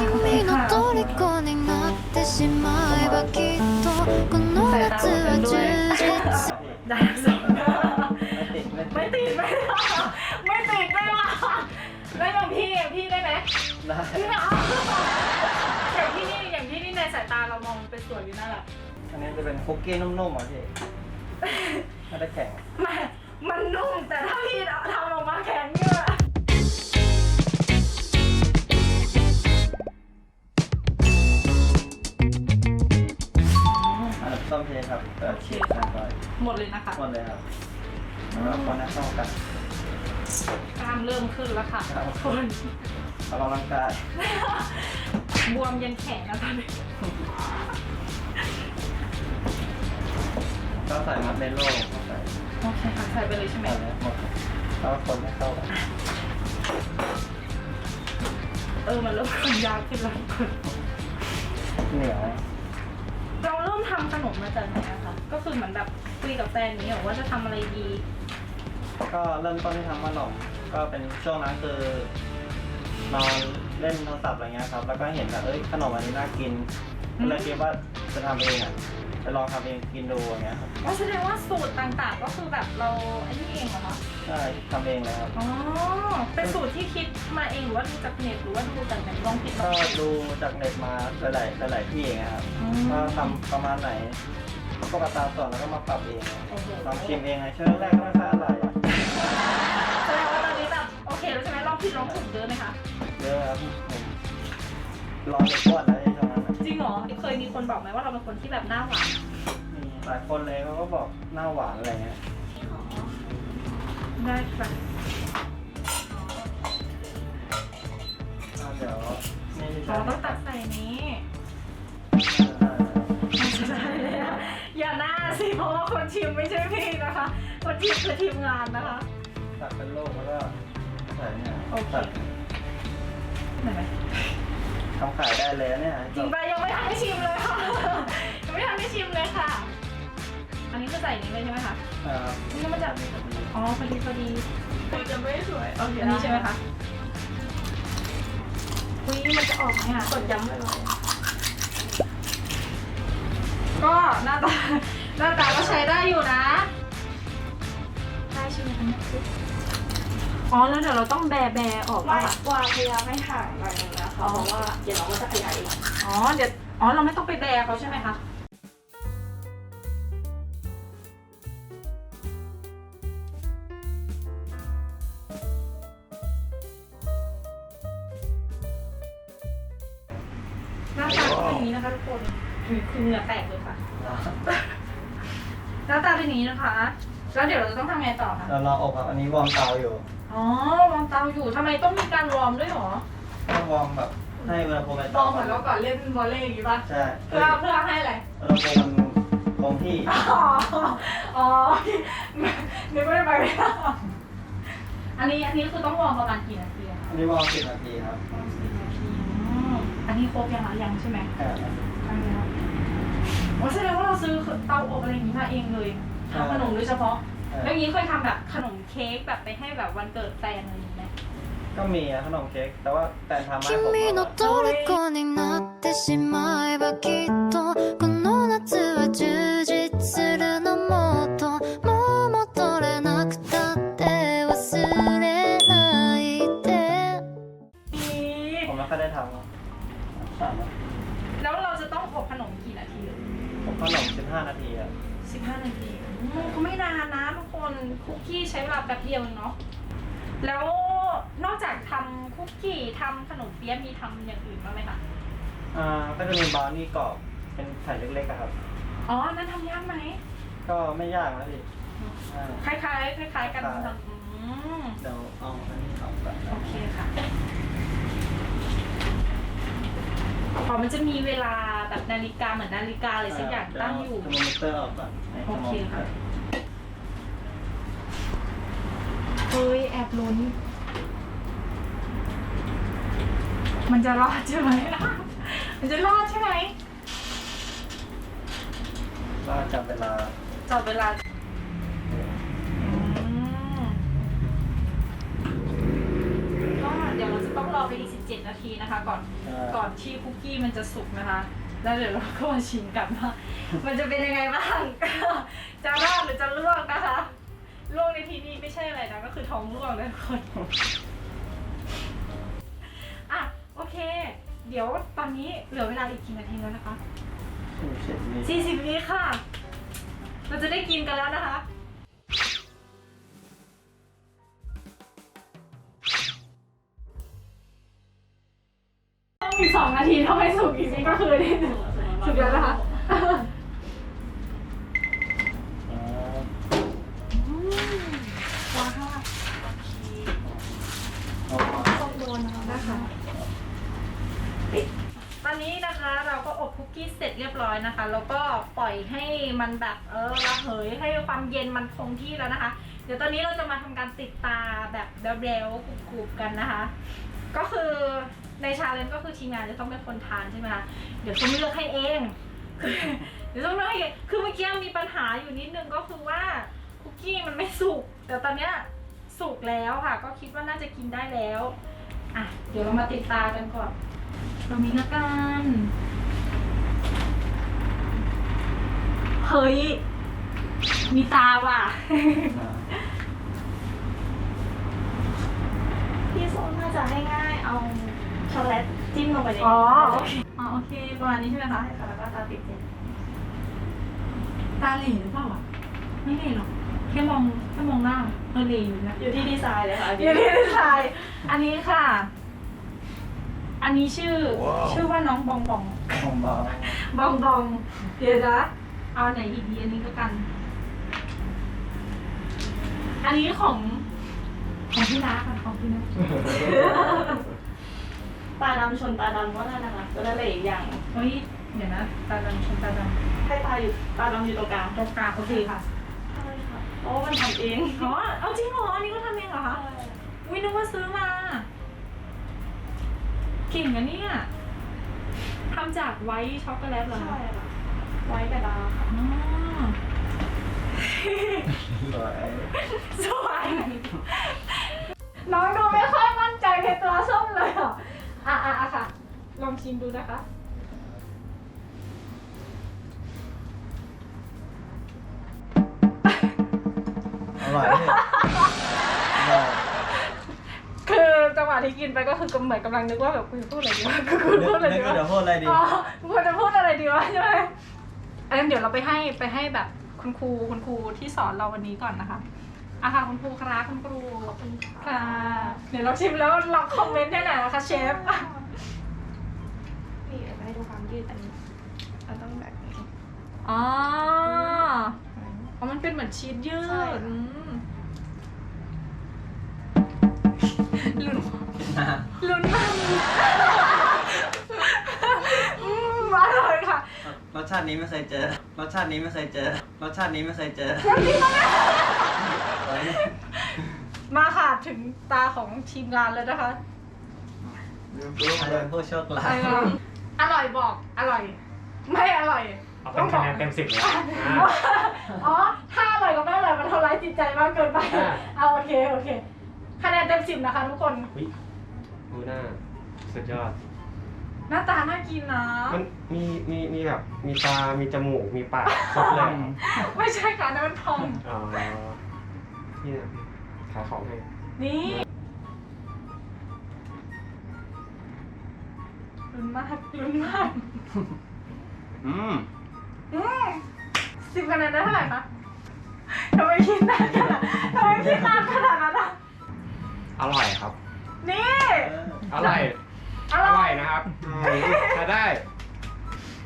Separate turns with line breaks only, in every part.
君の虜になってしまえばきっとこの夏は充実
ได้ทั้งสอง
ไม่ติดไม่
ไม่
ติด
ติดไม่ติดไม่ว่าแล้วอย่างพี่อย่างพี่ได้ไหม
ได้
พี่ไม่เอาอย่างพี่นี่อย่างพี่นี่ในสายตาเรามองเป็นสวยอยู่นั่นแหละ
อันนี้จะเป็นคุกกี้นุ่มๆอ่ะพี่ไม่ได้แข็ง
มันมันนุ่มแต่ถ้าพี่ทำออกมาแข็งเนี่ย
บต้มเทครับเปิดชีสห้าร้อย
หมดเลยนะคะ
หมดเลยครับแล้วก็คนให้เข้ากัน
กล้ามเริ่มขึ้นแล้วค่ะ
ครับ
คน
ออกกำลังกาย
บวมยันแขนแล้วตอนนี้
ก็ใส่มัดเมโล่เข้าไป
โอเคค่ะใส่ไปเลยใช่ไหม
ใส่แล้วหมดแล้วก็คนให้เข้ากัน
เออมันเริ่มขึ้นยากขึ้นแล้วทุกคน
เหนียว
เราเริ่ม ทำขนมมาจากไหนอะคะก็คือเหมือนแบบคุยกับแฟนนี้เหรอว่าจะทำอะไรดี
ก็เริ่มต้นที่ทำขนมก็เป็นช่วงนั้นคือนอนเล่นโทรศัพท์อะไรเงี้ยครับ แล้วก็เห็นว่าเอ้ยขนมอันนี้น่ากินก็เลยคิดว่าจะทำเองอะจะลองทำเองกินดูอย่างเงี้ยครับ
อ๋อแสดงว่าสูตรต่างๆ ก็คือแบบเราไอ้นี่เองเหรอคะ
ใช่ทำเองเลยครับ
อ๋อ เป็นสูตรที่คิดมาเองหรือว่าดูจากเน็ตหรือว่าดูจากไหนลองผิดล
ก็
องถูก
ดูจากเน็ตมาหลายๆหลายๆที่อย่างเงี้ยครับ
อืม
ว่าทำประมาณไหนก็มาตามส่วนแล้วก็มาปรับเอง
โอ้โห
ลองชิมเองไงช่วงแรกก็ไม่ค่อยอร่อยอะ
แสดงว่าตอนนี้แบบโอเคแล้วใช่ไหมลองผิดลองถูกเยอะไหมคะ
เยอะครับผมรอจะป้วนแล้วในช่วงนั้นอะ
จริงเหรอ เคยมีคนบอกไหมว่าเราเป็นคนที่แบบหน้าหวาน
มีหลายคนเลยเขาก็บอกหน้าหวานอะไรเงี้ย
ได้ค่ะ
อ่าเดี๋ยวนี่ที่
อ๋อ
ใช้
ต้องตัดใส่นี้ใช่เลยอะอย่าหน้าสิ เพราะว่าคนชิมไม่ใช่พี่นะคะ คนชิมคือทีมงานนะคะ
ตัดเป็นโลกแล้วก็ใส่เนี่ย
โอเค
ตัด
ไหนไหม
ทำขายได้เลยนะเนี่ย
จริงปะยังไม่ทันได้ชิมเลยค่ะ ยังไม่ทันได้ชิมเลยค่ะ อันนี้คือใส่นี้เลยใช่ไหมคะ
อ่า
นี่มันจะ อ๋อพอดีพอดี
จะไม่สวย
โอเคอันนี้ใช่ไหมคะอุ้ยมันจะออกไหมอะ
กดย้ำไปเลย
ก็หน้าตาหน้าตาก็ใช้ได้อยู่นะ ได้ใช่ไหมคะเนี่ยอ๋อแล้วเดี๋ยวเราต้องแบะแบะออก
ไม่
ป่ะ
วางพยายามไม่ถ่ายหน่อยนึงนะคะเพราะว่าเดี๋ยวน้องก็จะขยายเอง
อ๋อเดี๋ยวอ๋อเราไม่ต้องไปแบะเขาใช่ไหมคะ อย่างนี้นะคะทุกคนคือเหงื่อแตกเลยค่ะ หน้าตาเป็นอย่างนี้นะคะ แล้วเดี๋ยวเราจะต้องทำไงต่อคะ
เรารออบครับอันนี้วอร์มเตาอยู่
อ๋อวางเตาอยู่ทำไมต้องมีการวอร์มด้วยหรอ
ต้องวอร์มแบบให้อุณหภูมิใน
มอ
เตาง
เหมือนเราก่อนเล่นวอลเลย์อย่างนี้ป่ะ
ใช่
เพื่อเพื่อให้อะไร
อุณหภูมิมันคงที่
อ๋อ อ๋อนึกว่าจะไปไม่ได้อันนี้อันนี้คือต้องวอร์มประมาณกี่นาทีอะคะ
อันนี้วอร์มสิบนาทีครับ
อืม อันนี้ครบยังคะยังใช่ไหม
แค่นั้น
ใช่แล้วโอ้แสดงว่าเราซื้อเตาอบอะไรอย่างนี้มาเองเลยทำขนมโดยเฉพาะ แล้วอย่างนี้เคยทำแบบขนมเค้กแบบไปให้แบบวันเกิดแฟนอะไรอย่างนี้ไหม
ก็มีอะขนมเค้กแต่ว่าแฟนทำให้ผม
君の
อะ
虜になってしまえばきっとこの
15 นาที
อื
มก็ไม่นานนะทุกคนคุกกี้ใช้เวลาแบบเดียวเนาะแล้วนอกจากทำคุกกี้ทำขนมเปี๊ยะมีทำอย่างอื่นบ้างไหมคะ
อ่าก็จะมีบาร์นี่กรอบเป็นแผ่นเล็กๆครับ
อ๋อนั่นทำยากไหม
ก็ไม่ยากนะพี่อ่า
คล้ายๆคล้ายๆกันทำ
เดี๋ยวเอาอันนี้ออกก่อน
โอเคค่ะ พอมันจะมีเวลาแบบนาฬิกาเหมือนนาฬิกาอะไรสักอย่างตั้งอยู่
เดี๋วเาเทอร์โมมิเตอร์ออกก่อนให้
โอเคค่ะ
ทร์โมมิตอร์
เฮ้ยแอบลุ้น มันจะรอดใช่ไหม มันจะรอดใช่ไหม
ก็จับเวลา
จับเวลา นาทีนะคะ ก่อน
ใช่
ก่อนที่คุกกี้มันจะสุกนะคะ แล้วเดี๋ยวเราก็มาชิมกันว่ามันจะเป็นยังไงบ้าง จะรอดหรือจะล่วงนะคะล่วงในที่นี้ไม่ใช่อะไรนะก็คือท้องร่วงนะทุกคนอะโอเค เดี๋ยวตอนนี้เหลือเวลาอีกกี่นาทีแล้วนะคะ
เช็ดนี่
สี่สิบวิค่ะ เราจะได้กินกันแล้วนะคะ อีกสองนาทีถ้าไม่สุกอีกนี่ก็คือนี่สุกแล้วนะคะว้าว
อ๋อ
ต้องโดนนะคะตอนนี้นะคะเราก็อบคุกกี้เสร็จเรียบร้อยนะคะ แล้วก็ปล่อยให้มันแบบเออระเหยให้ความเย็นมันคงที่แล้วนะคะ เดี๋ยวตอนนี้เราจะมาทำการติดตาแบบเบลๆกรุบๆกันนะคะ ก็คือ ในชาเลนจ์ก็คือทีมงานจะต้องเป็นคนทานใช่ไหมคะเดี๋ยวต้องเลือกให้เองเดี๋ยวต้องเลือกให้เองคือเมื่อกี้มีปัญหาอยู่นิดนึงก็คือว่าคุกกี้มันไม่สุกแต่ตอนเนี้ยสุกแล้วค่ะ ก็คิดว่าน่าจะกินได้แล้วอะเดี๋ยวเรามาติดตากันก่อนเรามีละกันเฮ้ยมีตาว่ะ
พี่ส้มน่าจะให้ง่ายเอา ช็อกโกแลตจิ้มลงไปใน
อ๋อ
นี้
โอเคอ๋อโอเคประมาณนี้ใช่ไหมคะ
ใช่ค่ะแล้วก็ตาติดเจ็ด
ตาเหล่หรือเปล่าอะไม่เหล่หรอกแค่มองแค่มองหน้าเออเหล่อยู่นะ
อยู่ที่ดีไซน์เลยค่ะ
อยู่ที่ดีไซน์อันนี้ค่ะ อันนี้ชื่อ ชื่อว่าน้องบองบอง
ของเบา
บองบองเดี๋ยวนะเอาไหนอีกดีอันนี้ก็กัน อันนี้ของของพี่รักค่ะของพี่นัก
ตาดำชนตาดำก็ได้นะคะจะได้เลยอีกอย่าง
เฮ้ยเดี๋ยวนะตาดำชนตาด
ให้ตาอยู่ตาดำอยู่ตรงกลางำ
ตรงกลางโอเคค่ะ
ใช่ค่ะเพราะว่ามันทำเอง
อ๋อเอาจริงเหรออันนี้ก็ทำเองเหรอคะวินึกว่าซื้อมาเก่งอะเนี่ยทำจากไวท์ช็อกโกแลตเหรอ
ใช่
คะ
ค่ะไว้กระดาษค่ะ
อ๋อ
สวย
สวยน้องดูไม่ค่อยมั่นใจในตัวส้มเลยอะ อะอะอะค่ะ ลองชิมดูนะคะ
อร่อยพี่อร่อย
คือจังหวะที่กินไปก็คือกำเหมือนกำลังนึกว่าแบบคุณจะพูดอะไรดีวะคุณ
นึก
พูดอะไร
นึ
ดี
กว่าะวเดี๋ยวพูดอะไรดี
อ๋อควรจะพูดอะไรดีวะใช่ไหมอันนั้นเดี๋ยวเราไปให้ไปให้แบบคุณครูคุณครูที่สอนเราวันนี้ก่อนนะคะ อะค่ะคุณครูครับคุณครู
ขอบคุณค่ะ
ค่ะเดี๋ยวเราชิมแล้วเราคอมเมนต์ได้ไหนอยนะคะเชฟ
นี่เดี๋ยวให้ดูความยืดอันนี้เราต้องแบบนี้
อ๋ออ๋อมันเป็นเหมือนชีสยื
ใช่
ดอืมลุ้นลุ้นมากอืมอร่อยค่ะ
รสชาตินี้ไม่เคยเจอ รสชาตินี้ไม่เคยเจอ รสชาตินี้ไม่เคยเจอ
มาค่ะถึงตาของทีมงานแล้วนะคะ
ใครเป็นผู้โชคร้าย
อร่อยบอกอร่อย ไม่อร่อย
เอาเป็นคะแนนเต็มสิบเลยอะ
อ๋อ ถ้าอร่อยกับไม่อร่อยมันทำร้ายจิตใจมากเกินไป
อ่า
เอาโอเค โอเค คะแนนเต็มสิบนะคะทุกคน
อุ๊ยดูหน้า สุดยอด
หน้าตาน่ากินนะ
มันมีมีมีแบบ มีตา มีจมูก มีปากครบเลย
ไม่ใช่ค่ะนั่นมันพอง
อ๋อนี่นะขายของให้
นี่ลุ้นมากลุ้นมาก
อืม
อืมสิบคะแนนได้เท่าไหร่คะทำไมคิดนานขนาดทำไมคิดนานขนาดนั้นอะ
อร่อยครับ
นี่
อร่อย
อ
อ
ร่
ร่
อ
อยยนะครับอืมใช้ได้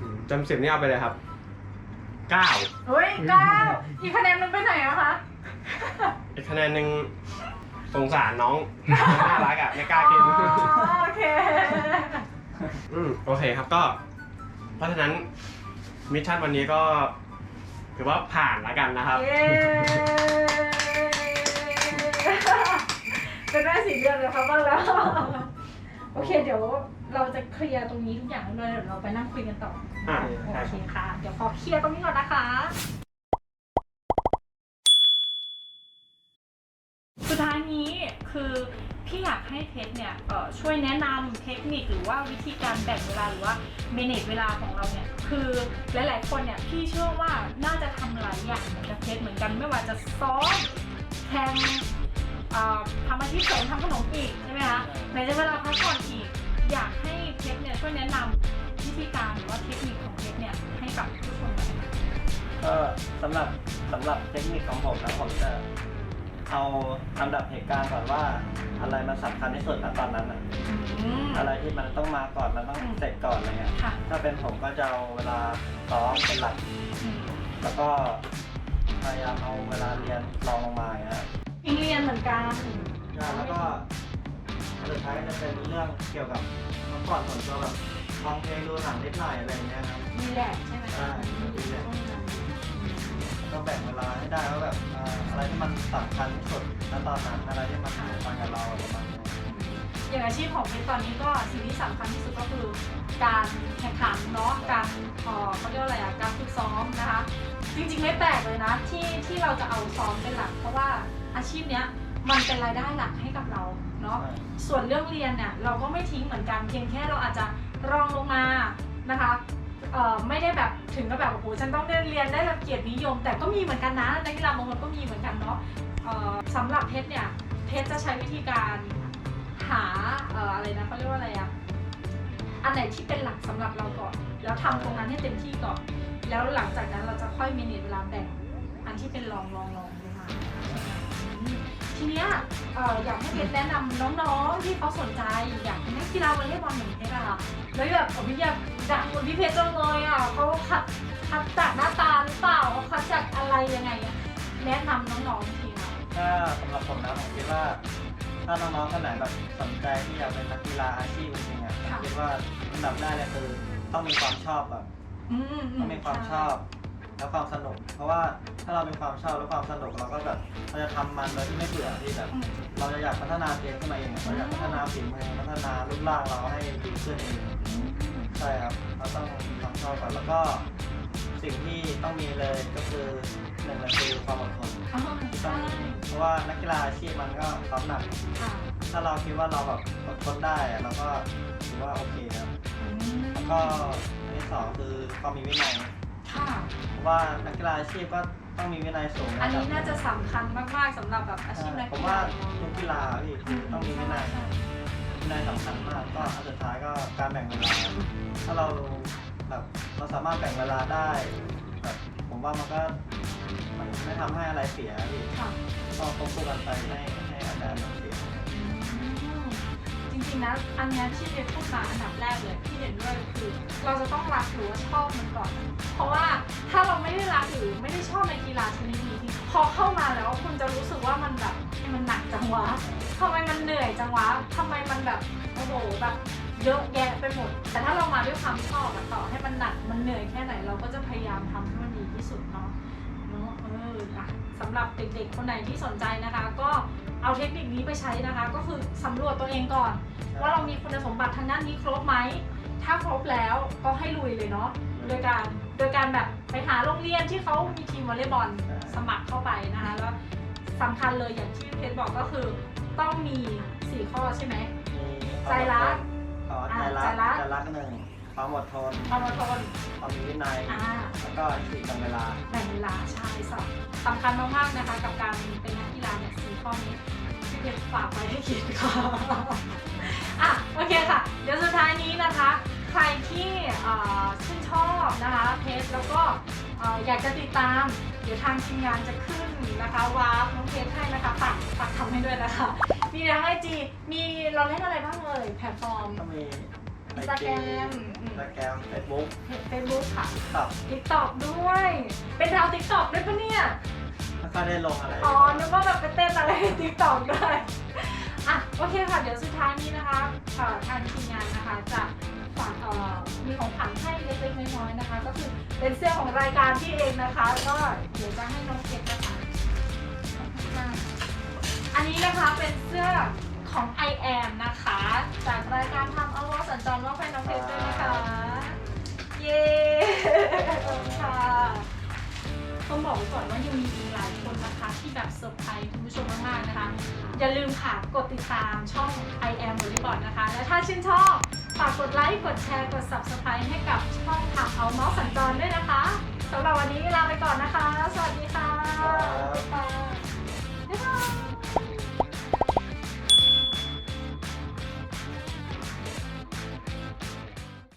อืมเต็มสิบนี่เอาไปเลยครับเก้า
เฮ้ยเก้าอีกคะแนนนึงไปไหนอะคะ
อีกคะแนนหนึ่งสงสารน้องน่ารักอะไม่กล้ากิน
อ๋อโอเค
อืมโอเคครับก็ เพราะฉะนั้นมิชชั่นวันนี้ก็ ถือว่าผ่านแล้วกันนะครับ
เย้เป็นแม่สีเดือนเลยครับบ้างแล้ว โอเค เดี๋ยวเราจะเคลียร์ตรงนี้ทุกอย่างเลยเดี๋ยวเราไปนั่งคุยกันต่อ
อ่า
โอ
ใช่
เค
ครับ
ค่ะ เดี๋ยวขอเคลียร์ตรงนี้ก่อนนะคะ สุดท้ายนี้คือพี่ที่อยากให้เพชรเนี่ยเอ่อช่วยแนะนำเทคนิคหรือว่าวิธีการแบ่งเวลาหรือว่าเมเนจเวลาของเราเนี่ยคือหลาย ๆ คนเนี่ยพี่เชื่อว่าน่าจะทำหลายอย่างเหมือนกับเพชรเหมือนกันไม่ว่าจะซ้อมแข่ง เอ่อทำอาชีพเสริมทำขนมอีกใช่ไหมคะไหนจะเวลาพักผ่อนอีก อยากให้เพชรเนี่ยช่วยแนะนำวิธีการหรือว่าเทคนิคของเพชรเนี่ยให้กับผู้ชมหน่อยค่ะ
ก็สำหรับสำหรับเทคนิคของผมนะผมจะเอาลำดับเหตุการณ์ก่อนว่า อะไรมันสำคัญที่สุดณตอนนั้นอะ
อืม
อะไรที่มันต้องมาก่อนมันต้องเสร็จก่อนอะไรเงี้ย
ค่ะ
ถ้าเป็นผมก็จะเอาเวลาซ้อมเป็นหลัก
อืม
แล้วก็พยายามเอาเวลาเรียนรองลงมาอย่างเงี้ย
อิง เรียนเหมือนกัน
แล้วก็สุดท้ายก็จะเป็นเรื่องเกี่ยวกับเมื่อก่อนผมก็แบบฟังเพลงดูหนังนิดหน่อยอะไรเงี้ยครับ
มีแหละใช่ไหม
ใช่มีแหละก็แบ่งเวลาให้ได้ว่าแบบอ่าอะไรที่มันสำคัญที่สุดณตอนนั้นอะไรที่มันสำคัญกับเราประมาณนี้
อย่างอาชีพของเพชรตอนนี้ก็สิ่งที่สำคัญที่สุดก็คือการแข่งขันเนาะการเอ่อเขาเรียกว่าอะไรอะการฝึกซ้อมนะคะ จริงๆไม่แปลกเลยนะที่ที่เราจะเอาซ้อมเป็นหลักเพราะว่า อาชีพเนี้ยมันเป็นรายได้หลักให้กับเราเนาะส่วนเรื่องเรียนเนี่ยเราก็ไม่ทิ้งเหมือนกันเพียงแค่เราอาจจะรองลงมานะคะเอ่อไม่ได้แบบถึงกับแบบโอ้โหฉันต้องได้เรียนได้แบบเกียรตินิยม แต่ก็มีเหมือนกันนะนักกีฬาบางคนก็มีเหมือนกันเนาะเอ่อสำหรับเพชรเนี่ยเพชรจะใช้วิธีการหาเอ่ออะไรนะเขาเรียกว่าอะไรอะอันไหนที่เป็นหลักสำหรับเราก่อน แล้วทำตรงนั้นให้เต็มที่ก่อน แล้วหลังจากนั้นเราจะค่อยมีเวลาแบ่งอันที่เป็นรองรองรองลงมาอืม ทีเนี้ยเอ่ออยากให้เพชรแนะนำน้องๆที่เขาสนใจอยากเป็นนักกีฬาวอลเลย์บอลเหมือนเพชรอะค่ะแล้วแบบผมอยากดักคนพี่เพชรจังเลยอะเขาคัดคัดจากหน้าตาหรือเปล่าเขาคัดจากอะไรยังไงอะแนะนำน้องๆทีค่ะ
ถ้าสำหรับผมนะผมคิดว่า ถ้าน้องๆคนไหนแบบสนใจที่อยากเป็นนักกีฬาอาชีพจริงๆอะผมคิดว่าอันดับแรกเลยคือต้องมีความชอบแบบ
อืม
ต้องมีความชอบ แล้วความสนุก เพราะว่าถ้าเรามีความชอบและความสนุกเราก็แบบเราจะทำมันโดยที่ไม่เบื่อที่แบบ
อืม
เราจะอยากพัฒนาตัวเองขึ้นมาเองเราอยากพัฒนาฝีมือพัฒนารูปร่างเราให้ดีขึ้นเอง
อืม
ใช่ครับเราต้องมีความชอบก่อนแล้วก็สิ่งที่ต้องมีเลยก็คือหนึ่งเลยคือความอดทน
อ๋อ
ต้อ
ใช่
งมีเพราะว่านักกีฬาอาชีพมันก็ซ้อมหนัก
ค่ะ
ถ้าเราคิดว่าเราแบบอดทนได้อะเราก็ถือว่าโอเคครับ
อืม
แล้วก็อันที่สองคือความมีวินัย
ค่ะ
เพราะ ว่านักกีฬาอาชีพก็ต้องมีวินัยสูง
อันนี้
ครับ
น่าจะสำคัญมากๆสำหรับแบบอาชีพนัก
ผม
กี
ว่า
ฬา
ทุกกีฬาพี่คือต้องมีวินัยวินัยสำคัญมากก็อันสุดท้ายก็การแบ่งเวลา ถ้าเราแบบเราสามารถแบ่งเวลาได้แบบผมว่ามันก็มันไม่ทำให้อะไรเสียพี่
ค่ะ
ก็ควบคู่กันไปให้ให้อาการมันเสีย
จ ริงๆนะอันนี้ที่เด็กพูดมาอันดับแรกเลยที่เด่นด้วยคือ เราจะต้องรักหรือว่าชอบมันก่อน เพราะว่าถ้าเราไม่ได้รักหรือไม่ได้ชอบในกีฬาชนิดนี้พอเข้ามาแล้วคุณจะรู้สึกว่ามันแบบมันหนักจังวะทำไมมันเหนื่อยจังวะทำไมมันแบบโอ้โหแบบเยอะแยะไปหมด แต่ถ้าเรามาด้วยความชอบต่อให้มันหนักมันเหนื่อยแค่ไหนเราก็จะพยายามทำให้มันดีที่สุดเนาะเนาะเออสำหรับเด็กๆคนไหนที่สนใจนะคะ ก็ เอาเทคนิคนี้ไปใช้นะคะ ก็คือสำรวจตัวเองก่อน ว่าเรามีคุณสมบัติทางด้านนี้ครบไหม ถ้าครบแล้วก็ให้ลุยเลยเนาะโดยการโดยการแบบไปหาโรงเรียนที่เขามีทีมวอลเลย์บอลสมัครเข้าไปนะคะแล้วสำคัญเลยอย่างที่เพชรบอกก็คือต้องมี 4 ข้อใช่ไหม
มี
ใจรัก
อ๋อ
อ่า
ใจรัก
ใจรัก
ใจรักหนึ่งความอดทน
ความอดทน
ความมีวินัย
อ่า
แล้วก็สี่ตรงเวลา
ลาใช่สำสำคัญมากๆนะคะ กับการเป็นนักกีฬาเนี่ยสี่ข้อนี้ที่เพชรฝากไว้ให้คิดค่ะอะโอเคค่ะ เดี๋ยวสุดท้ายนี้นะคะ ใครที่ชื่นชอบนะคะเพจแล้วก็ออยากจะติดตาม เดี๋ยวทางทีมงานจะขึ้นนะคะวาร์ปน้องเพจให้นะคะฝากฝากทำให้ด้วยนะคะ มีทั้งไอจีมีเราเล่นอะไรบ้างเอ่ยแพลตฟอร์ม
ก็มี
Instagram
อินสตาแกรมเฟซบุ๊ก
เฟซบุ๊กค่ะ
ตับ
ทิกตอกด้วย เป็นดาวทิกตอกด้วยปะเนี่ย
ไม่ค่อยได้ลงอะไร
อ๋อ นึกว่าแบบไปเต้นอะไรติ๊กต็อกด้วย อะ โอเคค่ะ เดี๋ยวสุดท้ายนี้นะคะเอ่อทางทีมงานนะคะจะฝากเอ่อมีของขวัญให้เล็กๆน้อยๆนะคะ ก็คือเป็นเสื้อของรายการที่เองนะคะ ก็เดี๋ยวจะให้น้องเก็บนะคะขอบคุณมากอันนี้นะคะเป็นเสื้อ ของ I am นะคะ จากรายการทำเอาวอสัญจรว่าเป็นน้องเพชรด้วยนะคะ เย้ขอบคุณค่ะต้องบอกไว้ก่อนว่ายังมีอีกหลายคนนะคะที่แบบเซอร์ไพรส์คุณผู้ชมมากๆนะคะ อย่าลืมค่ะกดติดตามช่อง I am b o l y b o a r d นะคะ และถ้าชื่นชอบฝากกดไลค์ กดแชร์ กด subscribe ให้กับช่องทางเอาเมาส์สัญจรด้วยนะคะสำหรับวันนี้ลาไปก่อนนะคะ สวัสดีค่ะ
ครับ
บ๊ายบาย